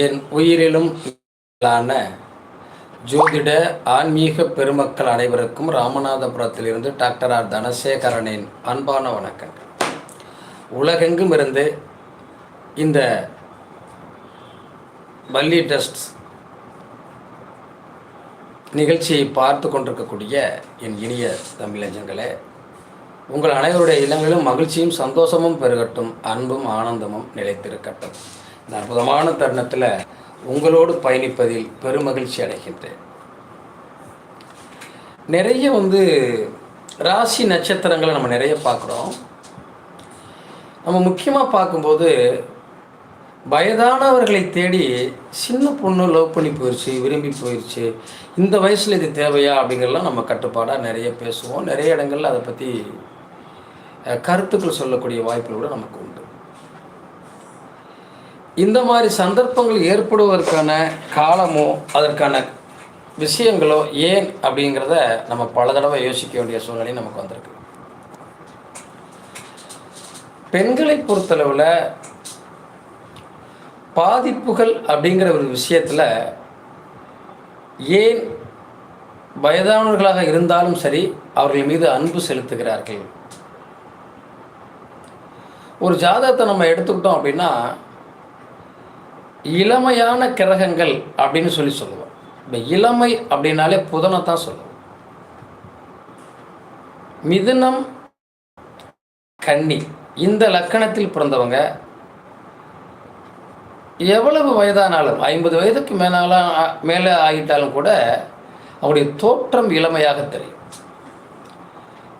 என் உயிரிலும் ஜோதிட ஆன்மீக பெருமக்கள் அனைவருக்கும் ராமநாதபுரத்திலிருந்து டாக்டர் ஆர் தனசேகரனின் அன்பான வணக்கங்கள். உலகெங்கும் இருந்து இந்த வள்ளி டெஸ்ட் நிகழ்ச்சியை பார்த்து கொண்டிருக்கக்கூடிய என் இனிய தமிழஞ்சங்களே உங்கள் அனைவருடைய இல்லங்களிலும் மகிழ்ச்சியும் சந்தோஷமும் பெருகட்டும் அன்பும் ஆனந்தமும் நிலைத்திருக்கட்டும். இந்த அற்புதமான தருணத்தில் உங்களோடு பயணிப்பதில் பெருமகிழ்ச்சி அடைகின்றேன். நிறைய வந்து ராசி நட்சத்திரங்களை நம்ம நிறைய பார்க்குறோம். நம்ம முக்கியமாக பார்க்கும்போது வயதானவர்களை தேடி சின்ன பொண்ணு லவ் பண்ணி போயிடுச்சு விரும்பி போயிடுச்சு இந்த வயசில் இது தேவையா அப்படிங்கிறலாம் நம்ம கட்டுப்பாடாக நிறைய பேசுவோம். நிறைய இடங்களில் அதை பற்றி கருத்துக்கள் சொல்லக்கூடிய வாய்ப்புகள் கூட நமக்கு உண்டு. இந்த மாதிரி சந்தர்ப்பங்கள் ஏற்படுவதற்கான காலமோ அதற்கான விஷயங்களோ ஏன் அப்படிங்கிறத நம்ம பல தடவை யோசிக்க வேண்டிய சூழ்நிலை நமக்கு வந்திருக்கு. பெண்களை பொறுத்தளவில் பாதிப்புகள் அப்படிங்கிற ஒரு விஷயத்தில் ஏன் வயதானவர்களாக இருந்தாலும் சரி அவர்கள் மீது அன்பு செலுத்துகிறார்கள். ஒரு ஜாதகத்தை நம்ம எடுத்துக்கிட்டோம் அப்படின்னா இளமையான கிரகங்கள் அப்படின்னு சொல்லி சொல்லுவோம். இந்த இளமை அப்படின்னாலே புதனை தான் சொல்லுவோம். மிதுனம் கன்னி இந்த லக்கணத்தில் பிறந்தவங்க எவ்வளவு வயதானாலும் ஐம்பது வயதுக்கு மேலால மேலே ஆகிட்டாலும் கூட அவருடைய தோற்றம் இளமையாக தெரியும்.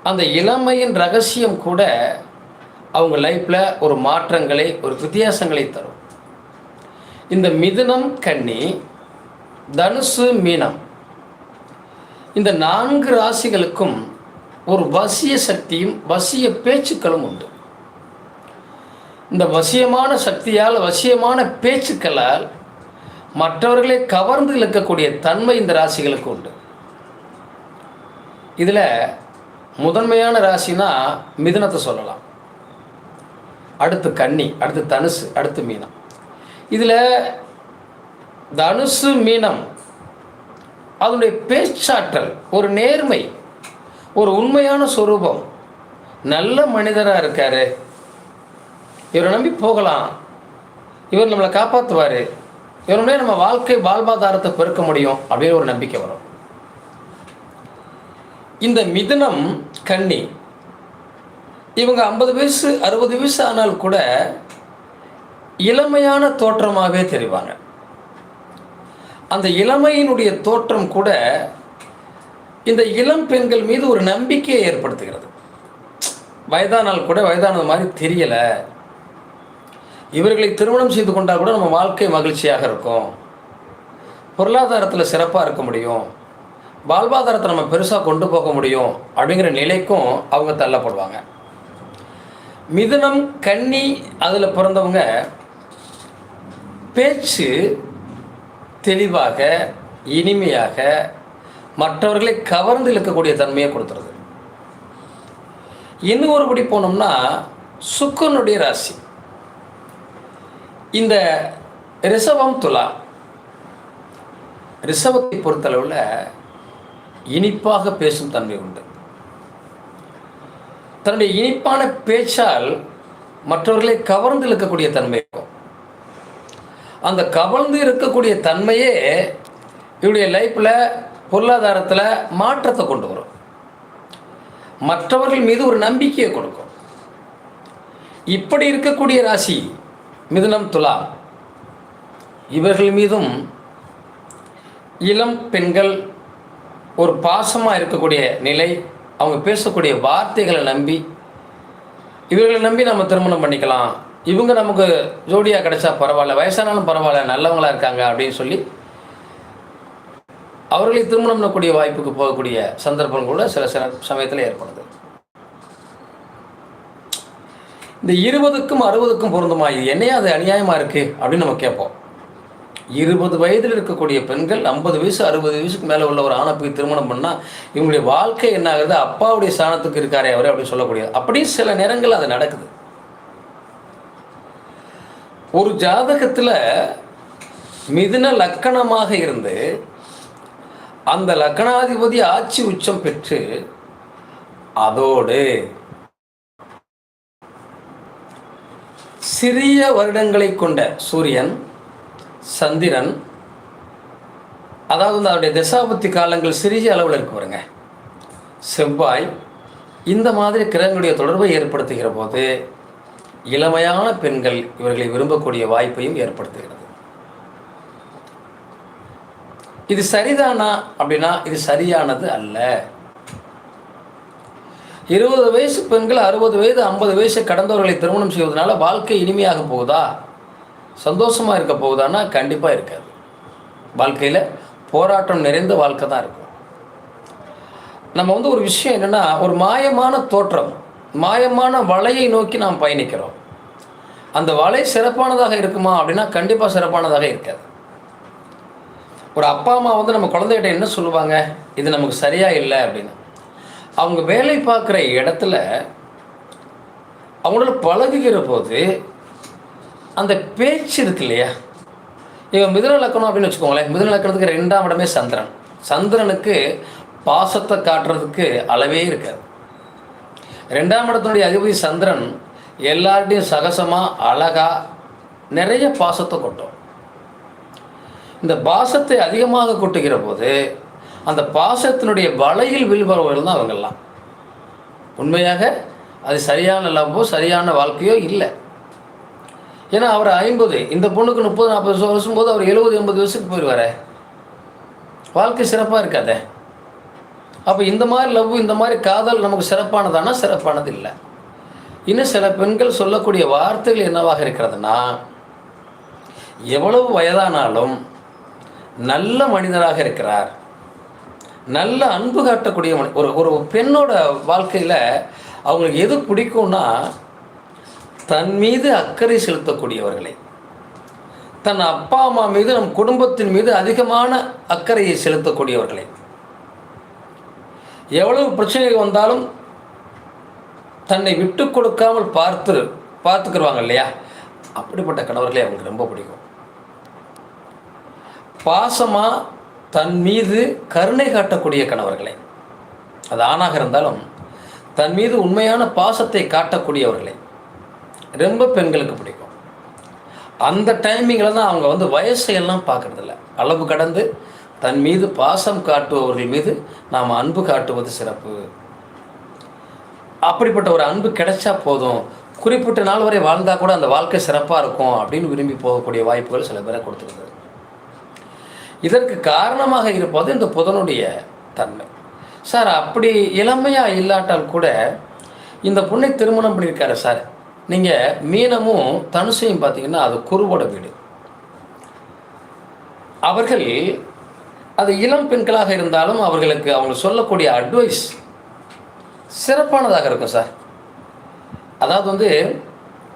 அந்த இளமையின் ரகசியம் கூட அவங்க லைஃப்பில் ஒரு மாற்றங்களை ஒரு வித்தியாசங்களை தரும். இந்த மிதுனம் கன்னி தனுசு மீனம். இந்த நான்கு ராசிகளுக்கும் ஒரு வசிய சக்தியும் வசிய பேச்சுக்களும் உண்டு. இந்த வசியமான சக்தியால் வசியமான பேச்சுக்களால் மற்றவர்களை கவர்ந்து இழுக்கக்கூடிய தன்மை இந்த ராசிகளுக்கு உண்டு. இதில் முதன்மையான ராசினா மிதுனத்தை சொல்லலாம். அடுத்து கன்னி அடுத்து தனுசு அடுத்து மீனம். இதில் தனுசு மீனம். அதனுடைய பேச்சாற்றல் ஒரு நேர்மை ஒரு உண்மையான சொரூபம். நல்ல மனிதராக இருக்கார். இவரை நம்பி போகலாம். இவர் நம்மளை காப்பாற்றுவார் இவருடைய நம்ம வாழ்க்கை வாழ்வாதாரத்தை பெருக்க முடியும் அப்படின்னு ஒரு நம்பிக்கை வரும். இந்த மிதனம் கன்னி. இவங்க ஐம்பது வயசு அறுபது வயசு ஆனால் கூட இளமையான தோற்றமாகவே தெரிவாங்க. அந்த இளமையினுடைய தோற்றம் கூட இந்த இளம் பெண்கள் மீது ஒரு நம்பிக்கையை ஏற்படுத்துகிறது. வயதானால் கூட வயதானது மாதிரி தெரியலை. இவர்களை திருமணம் செய்து கொண்டால் கூட நம்ம வாழ்க்கை மகிழ்ச்சியாக இருக்கும். பொருளாதாரத்தில் சிறப்பாக இருக்க முடியும். வாழ்வாதாரத்தை நம்ம பெருசாக கொண்டு போக முடியும் அப்படிங்கிற நிலைக்கும் அவங்க தள்ளப்படுவாங்க. மிதுனம் கன்னி அதில் பிறந்தவங்க பேச்சு தெளிவாக இனிமையாக மற்றவர்களை கவர்ந்து இழுக்கக்கூடிய தன்மையை கொடுத்துருது இன்னும் ஒருபடி போனோம்னா சுக்கனுடைய ராசி. இந்த ரிஷபம் துலா. ரிஷபத்தை பொறுத்தளவில் இனிப்பாக பேசும் தன்மை உண்டு. தன்னுடைய இனிப்பான பேச்சால் மற்றவர்களை கவர்ந்து இழுக்கக்கூடிய தன்மை இருக்கும். அந்த கவர்ந்து இருக்கக்கூடிய தன்மையே இவருடைய லைஃப்பில் பொருளாதாரத்தில் மாற்றத்தை கொண்டு வரும். மற்றவர்கள் மீது ஒரு நம்பிக்கையை கொடுக்கும். இப்படி இருக்கக்கூடிய ராசி மிதுனம் துலா இவர்கள் மீதும் இளம் பெண்கள் ஒரு பாசமாக இருக்கக்கூடிய நிலை அவங்க பேசக்கூடிய வார்த்தைகளை நம்பி இவர்களை நம்பி நம்ம திருமணம் பண்ணிக்கலாம் இவங்க நமக்கு ஜோடியாக கிடைச்சா பரவாயில்ல வயசானாலும் பரவாயில்ல நல்லவங்களா இருக்காங்க அப்படின்னு சொல்லி அவர்களை திருமணம் பண்ணக்கூடிய வாய்ப்புக்கு போகக்கூடிய சந்தர்ப்பம் கூட சில சில சமயத்தில் ஏற்படுது. இந்த இருபதுக்கும் அறுபதுக்கும் பொருந்துமா? இது என்னையா அது அநியாயமாக இருக்குது அப்படின்னு நம்ம கேட்போம். இருபது வயதில் இருக்கக்கூடிய பெண்கள் ஐம்பது வயசு அறுபது வயசுக்கு மேலே உள்ள ஒரு ஆணை போய் திருமணம் பண்ணால் இவங்களுடைய வாழ்க்கை என்ன ஆகுது? அப்பாவுடைய ஸ்தானத்துக்கு இருக்காரே அவரே அப்படின்னு சொல்லக்கூடியது. அப்படி சில நேரங்கள் அது நடக்குது. ஒரு ஜாதகத்தில் மிதுன லக்கணமாக இருந்து அந்த லக்கணாதிபதி ஆட்சி உச்சம் பெற்று அதோடு சிறிய வருடங்களை கொண்ட சூரியன் சந்திரன் அதாவது அவருடைய தசாபத்தி காலங்கள் சிறிய அளவில் இருக்கு பாருங்க. செவ்வாய் இந்த மாதிரி கிரகங்களுடைய தொடர்பை ஏற்படுத்துகிற போது இளமையான பெண்கள் இவர்களை விரும்பக்கூடிய வாய்ப்பையும் ஏற்படுத்துகிறது. இது சரிதானா அப்படின்னா இது சரியானது அல்ல. இருபது வயசு பெண்கள் அறுபது வயது ஐம்பது வயசு கடந்தவர்களை திருமணம் செய்வதனால வாழ்க்கை இனிமையாக போகுதா? சந்தோஷமாக இருக்க போகுதான்னா கண்டிப்பாக இருக்காது. வாழ்க்கையில் போராட்டம் நிறைந்த வாழ்க்கை தான் இருக்கும். நம்ம வந்து ஒரு விஷயம் என்னென்னா ஒரு மாயமான தோற்றம். மாயமான வலையை நோக்கி நாம் பயணிக்கிறோம். அந்த வலை சிறப்பானதாக இருக்குமா அப்படின்னா கண்டிப்பாக சிறப்பானதாக இருக்காது. ஒரு அப்பா அம்மா வந்து நம்ம குழந்தைகிட்ட என்ன சொல்லுவாங்க? இது நமக்கு சரியாக இல்லை அப்படின்னு. அவங்க வேலை பார்க்குற இடத்துல அவங்களோட பழகுகிற போது அந்த பேச்சு இருக்கு இல்லையா? இவன் மிதுன லக்கணம் அப்படின்னு வச்சுக்கோங்களேன். மிதுன லக்கணத்துக்கு ரெண்டாம் இடமே சந்திரன். சந்திரனுக்கு பாசத்தை காட்டுறதுக்கு அளவே இருக்காது. ரெண்டாம் இடத்தினுடைய அதிபதி சந்திரன் எல்லார்ட்டையும் சகசமாக அழகாக நிறைய பாசத்தை கொட்டும். இந்த பாசத்தை அதிகமாக கொட்டுகிற போது அந்த பாசத்தினுடைய வலையில் விழுபவர்கள் தான் அவங்கெல்லாம். உண்மையாக அது சரியான லவ்வோ சரியான வாழ்க்கையோ இல்லை. ஏன்னா அவர் ஐம்பது இந்த பொண்ணுக்கு முப்பது நாற்பது வருஷம் போது அவர் எழுபது எண்பது வயசுக்கு போயிடுவார் வாழ்க்கை சிறப்பாக இருக்காதே? அப்போ இந்த மாதிரி லவ் இந்த மாதிரி காதல் நமக்கு சிறப்பானதானா? சிறப்பானது இல்லை இன்னும் சில பெண்கள் சொல்லக்கூடிய வார்த்தைகள் என்னவாக இருக்கிறதுனா எவ்வளவு வயதானாலும் நல்ல மனிதராக இருக்கிறார். நல்ல அன்பு காட்டக்கூடிய மனி ஒரு ஒரு பெண்ணோட வாழ்க்கையில் அவங்களுக்கு எது பிடிக்கும்னா தன் மீது அக்கறை செலுத்தக்கூடியவர்களை. தன் அப்பா அம்மா மீது நம் குடும்பத்தின் மீது அதிகமான அக்கறையை செலுத்தக்கூடியவர்களை. எவ்வளவு பிரச்சனைகள் வந்தாலும் தன்னை விட்டு கொடுக்காமல் பார்த்து பார்த்துக்கிடுவாங்க இல்லையா அப்படிப்பட்ட கணவர்களே அவங்களுக்கு ரொம்ப பிடிக்கும். பாசமாக தன் மீது கருணை காட்டக்கூடிய கணவர்களை. அது ஆணாக இருந்தாலும் தன் மீது உண்மையான பாசத்தை காட்டக்கூடியவர்களை. ரொம்ப பெண்களுக்கு பிடிக்கும். அந்த டைமிங்கில் தான் அவங்க வந்து வயசையெல்லாம் பார்க்குறதில்ல. அளவு கடந்து தன் மீது பாசம் காட்டுபவர்கள் மீது நாம் அன்பு காட்டுவது சிறப்பு. அப்படிப்பட்ட ஒரு அன்பு கிடைச்சா போதும். குறிப்பிட்ட நாள் வரை வாழ்ந்தால் கூட அந்த வாழ்க்கை சிறப்பாக இருக்கும் அப்படின்னு விரும்பி போகக்கூடிய வாய்ப்புகள் சில பேரை கொடுத்துருக்குது. இதற்கு காரணமாக இருப்பது இந்த புதனுடைய தன்மை. சார் அப்படி இளமையாக இல்லாட்டால் கூட இந்த பொண்ணை திருமணம் பண்ணியிருக்காரு சார். நீங்கள் மீனமும் தனுசையும் பார்த்தீங்கன்னா அது குருவோட வீடு. அவர்கள் அது இளம் பெண்களாக இருந்தாலும் அவர்களுக்கு அவங்க சொல்லக்கூடிய அட்வைஸ் சிறப்பானதாக இருக்கும் சார். அதாவது வந்து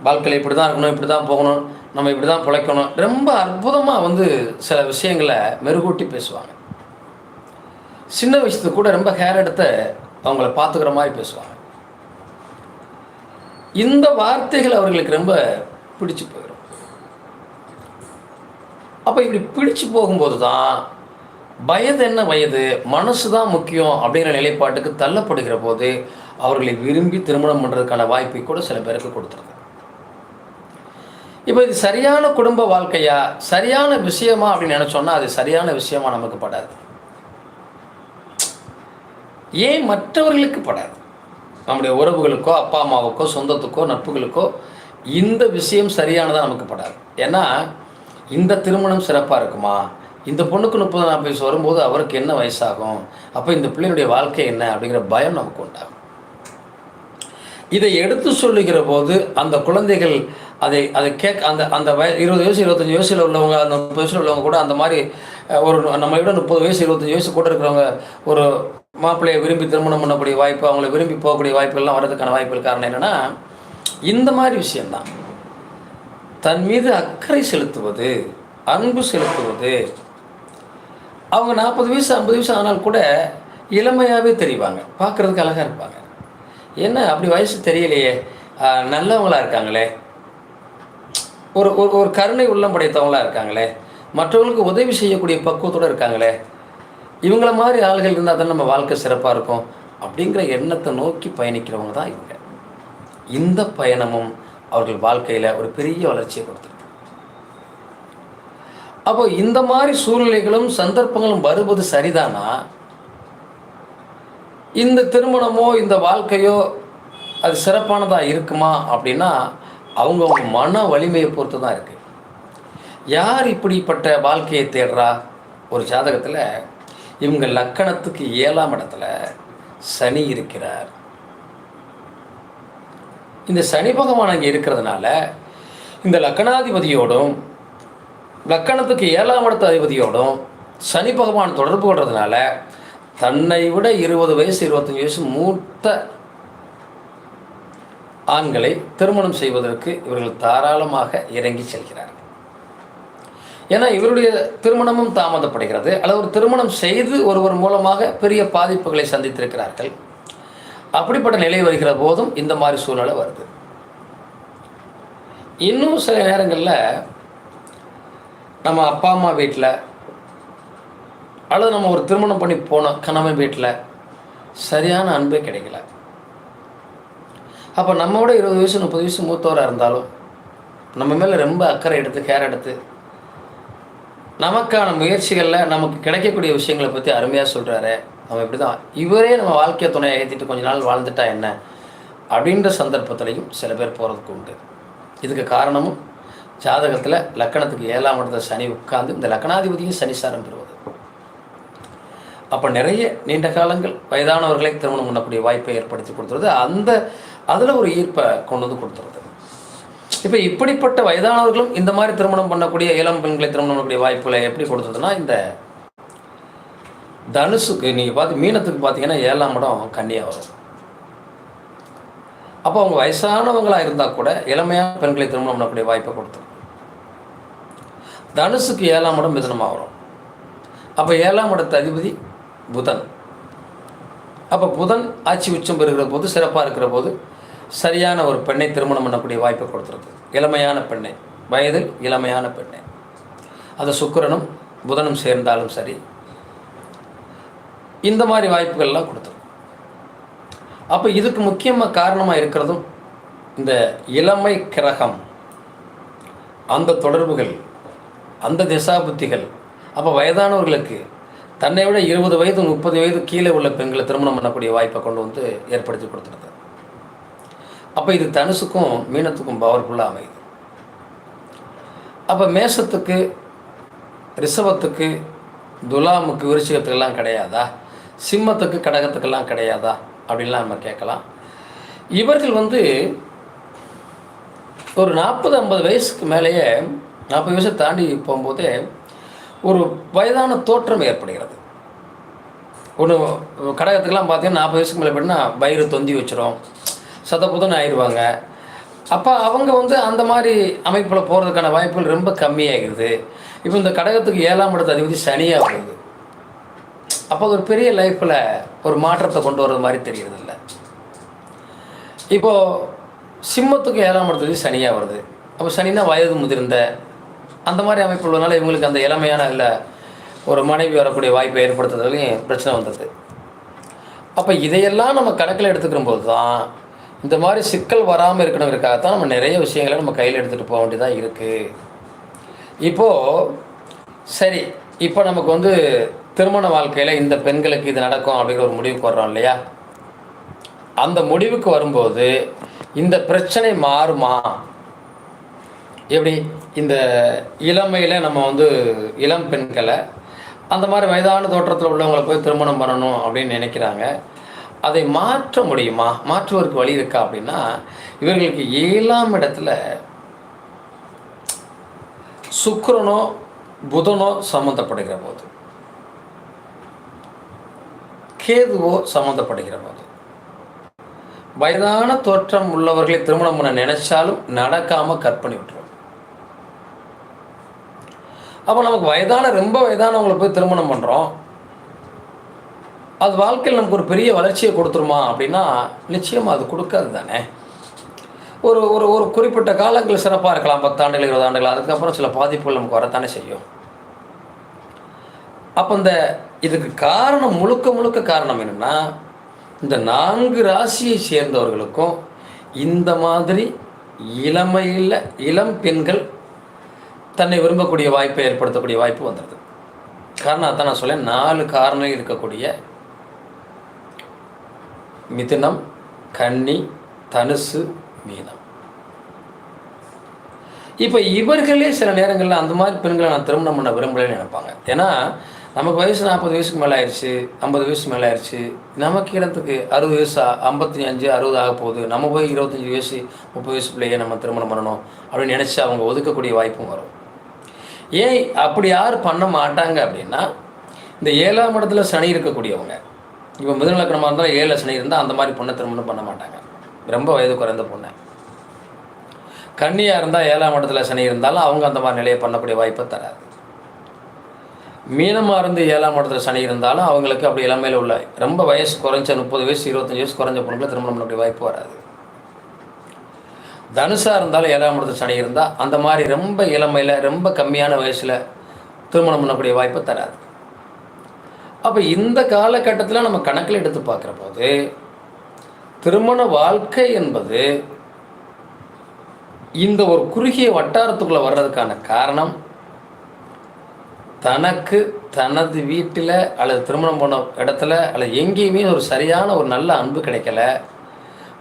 வாழ்க்கையில் இப்படி தான் இருக்கணும் இப்படி தான் போகணும் நம்ம இப்படி தான் பிழைக்கணும் ரொம்ப அற்புதமாக வந்து சில விஷயங்களை மெருகூட்டி பேசுவாங்க. சின்ன வயசுக்கு கூட ரொம்ப ஹேர் எடுத்த அவங்கள பார்த்துக்கிற மாதிரி பேசுவாங்க. இந்த வார்த்தைகள் அவர்களுக்கு ரொம்ப பிடிச்சு போயிடும். அப்போ இப்படி பிடிச்சு போகும்போது தான் வயது என்ன வயது? மனசு தான் முக்கியம் அப்படிங்கிற நிலைப்பாட்டுக்கு தள்ளப்படுகிற போது அவர்களை விரும்பி திருமணம் பண்ணுறதுக்கான வாய்ப்பை கூட சில பேருக்கு கொடுத்துருது. இப்போ இது சரியான குடும்ப வாழ்க்கையா? சரியான விஷயமா அப்படின்னு நினச்சோன்னா அது சரியான விஷயமா நமக்கு படாது. ஏன் மற்றவர்களுக்கு படாது? நம்முடைய உறவுகளுக்கோ அப்பா அம்மாவுக்கோ சொந்தத்துக்கோ நட்புகளுக்கோ இந்த விஷயம் சரியானதாக நமக்கு படாது. ஏன்னா இந்த திருமணம் சிறப்பாக இருக்குமா? இந்த பொண்ணுக்கு முப்பது நாற்பது வயசு வரும்போது அவருக்கு என்ன வயசாகும்? அப்போ இந்த பிள்ளையினுடைய வாழ்க்கை என்ன அப்படிங்கிற பயம் நமக்கு உண்டாகும். இதை எடுத்து சொல்லுகிற போது அந்த குழந்தைகள் அதை அதை கேட்க அந்த அந்த வய இருபது வயசு இருபத்தஞ்சி வயசில் உள்ளவங்க அந்த முப்பது வயசில் உள்ளவங்க கூட அந்த மாதிரி ஒரு நம்ம விட முப்பது வயசு இருபத்தஞ்சி வயசு கூட இருக்கிறவங்க ஒரு மாப்பிள்ளையை விரும்பி திருமணம் பண்ணக்கூடிய வாய்ப்பு அவங்கள விரும்பி போகக்கூடிய வாய்ப்புகள்லாம் வர்றதுக்கான வாய்ப்புகள் காரணம் என்னென்னா இந்த மாதிரி விஷயந்தான் தன் மீது அக்கறை செலுத்துவது அன்பு செலுத்துவது அவங்க நாற்பது வயசு ஐம்பது வயசு ஆனால் கூட இளமையாகவே தெரிவாங்க. பார்க்குறதுக்கு அழகாக இருப்பாங்க. என்ன? அப்படி வயசு தெரியலையே. நல்லவங்களாக இருக்காங்களே. ஒரு ஒரு ஒரு கருணை உள்ளம் படைத்தவங்களாக இருக்காங்களே. மற்றவங்களுக்கு உதவி செய்யக்கூடிய பக்குவத்தோடு இருக்காங்களே. இவங்கள மாதிரி ஆள்கள் இருந்தால் தான் நம்ம வாழ்க்கை சிறப்பாக இருக்கும். அப்படிங்கிற எண்ணத்தை நோக்கி பயணிக்கிறவங்க தான் இவங்க. இந்த பயணமும் அவர்கள் வாழ்க்கையில் ஒரு பெரிய வளர்ச்சியை கொடுத்துருக்கு. அப்போ இந்த மாதிரி சூழ்நிலைகளும் சந்தர்ப்பங்களும் வருவது சரிதானா? இந்த திருமணமோ இந்த வாழ்க்கையோ அது சிறப்பானதாக இருக்குமா அப்படின்னா அவங்கவுங்க மன வலிமையை பொறுத்து தான் இருக்குது யார் இப்படிப்பட்ட வாழ்க்கையை தேடுறா? ஒரு ஜாதகத்தில் இவங்க லக்கணத்துக்கு ஏழாம் இடத்துல சனி இருக்கிறார். இந்த சனி பகவான் அங்கே இருக்கிறதுனால இந்த லக்கணாதிபதியோடும் லக்கணத்துக்கு ஏழாம் இடத்த அதிபதியோடும் சனி பகவான் தொடர்பு கொள்றதுனால தன்னை விட இருபது வயசு இருபத்தஞ்சி வயசு மூத்த ஆண்களை திருமணம் செய்வதற்கு இவர்கள் தாராளமாக இறங்கி செல்கிறார்கள். ஏன்னா இவருடைய திருமணமும் தாமதப்படுகிறது. அல்லது ஒரு திருமணம் செய்து ஒருவர் மூலமாக பெரிய பாதிப்புகளை சந்தித்திருக்கிறார்கள். அப்படிப்பட்ட நிலை வருகிற போதும் இந்த மாதிரி சூழ்நிலை வருது. இன்னும் சில நேரங்களில் நம்ம அப்பா அம்மா வீட்டில் அல்லது நம்ம ஒரு திருமணம் பண்ணி போனோம் கணவன் வீட்டில் சரியான அன்பே கிடைக்கல. அப்போ நம்மளோட இருபது வயசு முப்பது வயசு மூத்தவராக இருந்தாலும் நம்ம மேலே ரொம்ப அக்கறை எடுத்து கேர் எடுத்து நமக்கான முயற்சிகளில் நமக்கு கிடைக்கக்கூடிய விஷயங்களை பற்றி அருமையாக சொல்கிறாரு நம்ம இப்படி தான் இவரே நம்ம வாழ்க்கை துணையை ஏற்றிட்டு கொஞ்ச நாள் வாழ்ந்துட்டா என்ன? அப்படின்ற சந்தர்ப்பத்திலையும் சில பேர் போகிறதுக்கு உண்டு. இதுக்கு காரணமும் ஜாதகத்தில் லக்கணத்துக்கு ஏழாம் இடத்துல சனி உட்கார்ந்து இந்த லக்கணாதிபதியும் சனி சாரம் பெறுவது. அப்போ நிறைய நீண்ட காலங்கள் வயதானவர்களை திருமணம் பண்ணக்கூடிய வாய்ப்பை ஏற்படுத்தி கொடுத்துருது. அந்த அதில் ஒரு ஈர்ப்பை கொண்டு வந்து கொடுத்துருது. இப்போ இப்படிப்பட்ட வயதானவர்களும் இந்த மாதிரி திருமணம் பண்ணக்கூடிய இளம் பெண்களை திருமணம் பண்ணக்கூடிய வாய்ப்புகளை எப்படி கொடுத்ததுன்னா இந்த தனுசுக்கு நீங்கள் பார்த்து மீனத்துக்கு பார்த்தீங்கன்னா ஏழாம் இடம் கன்னியாக வரும். அப்போ அவங்க வயசானவங்களாக இருந்தால் கூட இளமையான பெண்களை திருமணம் பண்ணக்கூடிய வாய்ப்பை கொடுத்தோம் தனுசுக்கு ஏழாம் இடம் மிதனமாக வரும் அப்போ ஏழாம் இடத்து அதிபதி புதன். அப்போ புதன் ஆட்சி உச்சம் பெறுகிற போது சிறப்பாக இருக்கிற போது சரியான ஒரு பெண்ணை திருமணம் பண்ணக்கூடிய வாய்ப்பை கொடுத்துருக்கு இளமையான பெண்ணை வயதில் இளமையான பெண்ணை. அது சுக்கரனும் புதனும் சேர்ந்தாலும் சரி இந்த மாதிரி வாய்ப்புகள்லாம் கொடுத்துரும் அப்போ இதுக்கு முக்கியமாக காரணமாக இருக்கிறதும் இந்த இளமை கிரகம் அந்த தொடர்புகள் அந்த திசாபுத்திகள். அப்போ வயதானவர்களுக்கு தன்னை விட இருபது வயது முப்பது வயது கீழே உள்ள பெண்களை திருமணம் பண்ணக்கூடிய வாய்ப்பை கொண்டு வந்து ஏற்படுத்தி கொடுத்துருது அப்போ இது தனுசுக்கும் மீனத்துக்கும் பவர்ஃபுல்லாக அமையுது. அப்போ மேசத்துக்கு ரிஷபத்துக்கு துலாமுக்கு விருச்சிகத்துக்கெல்லாம் கிடையாதா? சிம்மத்துக்கு கடகத்துக்கெல்லாம் கிடையாதா? அப்படின்லாம் நம்ம கேட்கலாம். இவர்கள் வந்து ஒரு நாற்பது ஐம்பது வயசுக்கு மேலேயே நாற்பது வயசை தாண்டி போகும்போதே ஒரு வயதான தோற்றம் ஏற்படுகிறது. ஒன்று கடகத்துக்கெல்லாம் பார்த்தீங்கன்னா நாற்பது வயசுக்கு மேலே போயிட்டுனா வயிறு தொந்தி வச்சிரும் சதபுதன் ஆயிடுவாங்க. அப்போ அவங்க வந்து அந்த மாதிரி அமைப்பில் போகிறதுக்கான வாய்ப்புகள் ரொம்ப கம்மியாகிடுது இப்போ இந்த கடகத்துக்கு ஏழாம் இடத்து அதிபதி சனியாக வருது. அப்போ ஒரு பெரிய லைஃப்பில் ஒரு மாற்றத்தை கொண்டு வர்றது மாதிரி தெரிகிறது இல்லை இப்போது சிம்மத்துக்கு ஏழாம் இடத்துல சனியாக வருது. அப்போ சனினா வயது முதிர்ந்த அந்த மாதிரி அமைப்பு உள்ளதுனால இவங்களுக்கு அந்த இளமையான இல்லை ஒரு மனைவி வரக்கூடிய வாய்ப்பை ஏற்படுத்துறதுலையும் பிரச்சனை வந்தது. அப்போ இதையெல்லாம் நம்ம கணக்கில் எடுத்துக்கிற போது தான் இந்த மாதிரி சிக்கல் வராமல் இருக்கணுங்கிறதுக்காகத்தான் நம்ம நிறைய விஷயங்களை நம்ம கையில் எடுத்துகிட்டு போக வேண்டியதாக இருக்குது இப்போது சரி இப்போ நமக்கு வந்து திருமண வாழ்க்கையில் இந்த பெண்களுக்கு இது நடக்கும் அப்படிங்கிற ஒரு முடிவுக்கு வர்றோம் இல்லையா? அந்த முடிவுக்கு வரும்போது இந்த பிரச்சனை மாறுமா? எப்படி? இந்த இளமையில் நம்ம வந்து இளம் பெண்களை அந்த மாதிரி வயதான தோற்றத்தில் உள்ளவங்களை போய் திருமணம் பண்ணணும் அப்படின்னு நினைக்கிறாங்க. அதை மாற்ற முடியுமா? மாற்றுவதற்கு வழி இருக்கா அப்படின்னா இவர்களுக்கு ஏழாம் இடத்துல சுக்கரனோ புதனோ சம்மந்தப்படுகிற போது. கேதுவோ சம்மந்தப்படுகிற வயதான தோற்றம் உள்ளவர்களை திருமணம் பண்ண நினைச்சாலும் நடக்காம கற்பனை விட்டுரும். அப்போ நமக்கு வயதான ரொம்ப வயதானவங்களை போய் திருமணம் பண்ணுறோம் அது வாழ்க்கையில் நமக்கு ஒரு பெரிய வளர்ச்சியை கொடுத்துருமா அப்படின்னா நிச்சயமாக அது கொடுக்காது தானே. ஒரு ஒரு ஒரு குறிப்பிட்ட காலங்கள் சிறப்பாக இருக்கலாம் பத்தாண்டுகள் இருபது ஆண்டுகள் அதுக்கப்புறம் சில பாதிப்புகள் நமக்கு வரத்தானே செய்யும். அப்போ இந்த இதுக்கு காரணம் முழுக்க முழுக்க காரணம் என்னென்னா இந்த நான்கு ராசியை சேர்ந்தவர்களுக்கும் இந்த மாதிரி இளமையில் இளம் பெண்கள் தன்னை விரும்பக்கூடிய வாய்ப்பை ஏற்படுத்தக்கூடிய வாய்ப்பு வந்துடுது காரணம் அதான் நான் சொல்லேன் நாலு காரணம் இருக்கக்கூடிய மிதுனம் கன்னி தனுசு மீனம். இப்போ இவர்களே சில நேரங்களில் அந்த மாதிரி பெண்களை நான் திருமணம் பண்ண விரும்பலைன்னு நினைப்பாங்க. ஏன்னா நமக்கு வயசு நாற்பது வயசுக்கு மேலே ஆயிடுச்சு ஐம்பது வயசு மேலே ஆயிடுச்சு நமக்கு இடத்துக்கு அறுபது வயசு ஐம்பத்தி அஞ்சு அறுபது ஆக போகுது. நம்ம போய் இருபத்தஞ்சி வயசு முப்பது வயசு பிள்ளையே நம்ம திருமணம் பண்ணணும் அப்படின்னு நினச்சி அவங்க ஒதுக்கக்கூடிய வாய்ப்பும் வரும். ஏன் அப்படி யார் பண்ண மாட்டாங்க அப்படின்னா இந்த ஏழாம் இடத்துல சனி இருக்கக்கூடியவங்க. இப்போ மிதன இருந்தால் ஏழில் சனி இருந்தால் அந்த மாதிரி பொண்ணை திருமணம் பண்ண மாட்டாங்க. ரொம்ப வயது குறைந்த பொண்ணை. கன்னியாக இருந்தால் ஏழாம் இடத்துல சனி இருந்தாலும் அவங்க அந்த மாதிரி நிலையை பண்ணக்கூடிய வாய்ப்பை தராது. மீனமாக இருந்து ஏழாம் இடத்துல சனி இருந்தாலும் அவங்களுக்கு அப்படி இளமையில் உள்ள ரொம்ப வயசு குறைஞ்ச முப்பது வயசு இருபத்தஞ்சி வயசு குறைஞ்ச பொண்ணுங்களை திருமணம் அப்படி வாய்ப்பு வராது. தனுஷாக இருந்தாலும் ஏழாம் இடத்துல சனி இருந்தால் அந்த மாதிரி ரொம்ப இளமையில் ரொம்ப கம்மியான வயசில் திருமணம் பண்ணக்கூடிய வாய்ப்பை தராது. அப்போ இந்த காலகட்டத்தில் நம்ம கணக்கில் எடுத்து பார்க்குற போது திருமண வாழ்க்கை என்பது இந்த ஒரு குறுகிய வட்டாரத்துக்குள்ளே வர்றதுக்கான காரணம் தனக்கு தனது வீட்டில் அல்லது திருமணம் போன இடத்துல அல்லது எங்கேயுமே ஒரு சரியான ஒரு நல்ல அன்பு கிடைக்கல.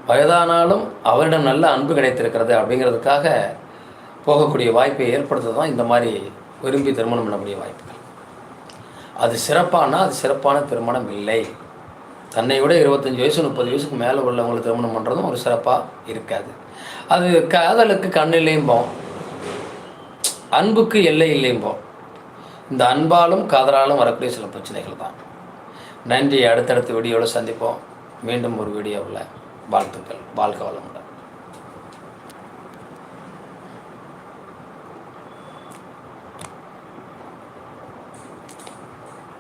வயதானாலும் அவரிடம் நல்ல அன்பு கிடைத்திருக்கிறது அப்படிங்கிறதுக்காக போகக்கூடிய வாய்ப்பை ஏற்படுத்துறது தான் இந்த மாதிரி விரும்பி திருமணம் பண்ணக்கூடிய வாய்ப்புகள். அது சிறப்பானா? அது சிறப்பான திருமணம் இல்லை. தன்னை விட இருபத்தஞ்சி வயசு முப்பது வயசுக்கு மேலே உள்ளவங்களை திருமணம் பண்ணுறதும் ஒரு சிறப்பாக இருக்காது. அது காதலுக்கு கண் இல்லையும்போம் அன்புக்கு எல்லை இல்லையும்போம் இந்த அன்பாலும் காதலாலும் வரக்கூடிய சில பிரச்சனைகள் தான். நன்றி. அடுத்தடுத்த வீடியோவில் சந்திப்போம். மீண்டும் ஒரு வீடியோவில். வாழ்த்துக்கள். வாழ்க வளமுடன்.